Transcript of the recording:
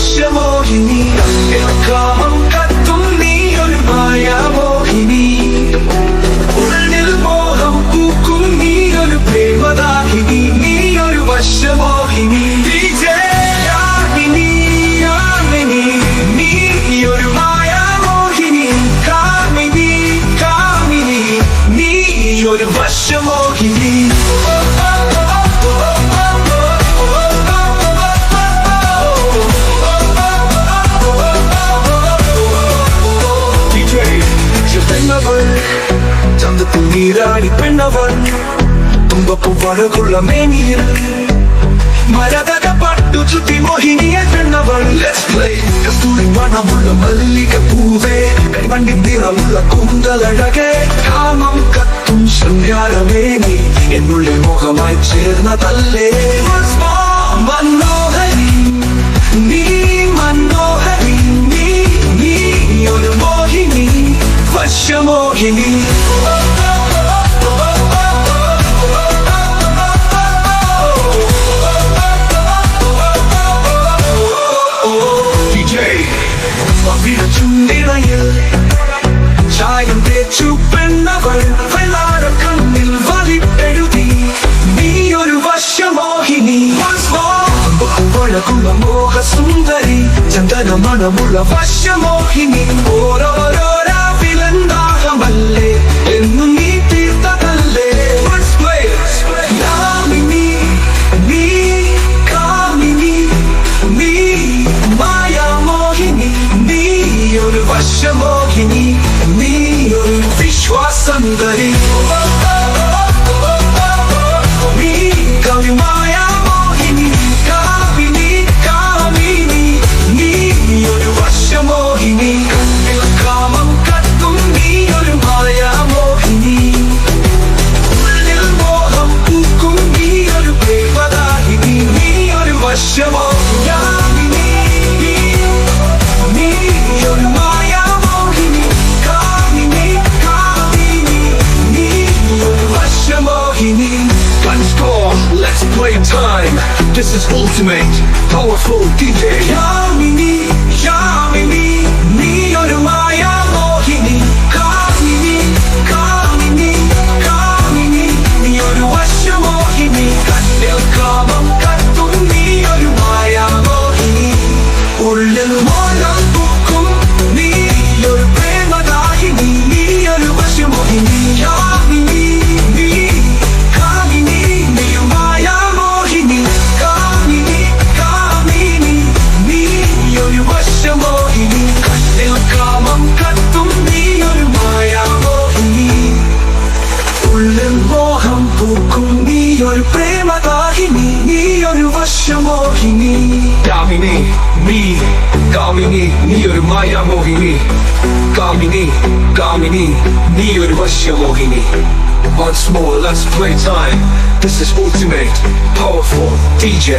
прощавай. பெண்ணவள். சந்தத்தில் நீராடி பெண்ணவள். தும்பப்பு வழகுள்ள மேனியில். மரகத பட்டு சுத்தி மோகினிய பெண்ணவள். கஸ்தூரி மனமுள்ள மல்லிக பூவே. கண்டி திறமுள்ள கூந்தல் அழகே. காமம் கத்தும் சன்யாரமே நீ. என்னுள்ளே மோகமாய் சேர்ந்ததல்லே DJ ചുണ്ടിണയിൽ ചായം തേച്ചു പെണ്ണവൾ വെള്ളാര കണ്ണിൽ വലിപ്പെഴുതി നീ ഒരു വശമോഹിനി. വഴകുള്ള മോഹസുന്ദരി ചന്ദന മണമുള്ള വശമോഹിനി. ഓരോരോ Oh. This is ultimate, powerful DJ. പ്രേമദാഹിനി നീ ഒരു വശമോഹിനി Kamini, me, Kamini, നീ ഒരു മായാമോഹിനി Kamini, Kamini, നീ ഒരു വശ്യമോഹിനി Once more, let's play time. This is ultimate, powerful DJ.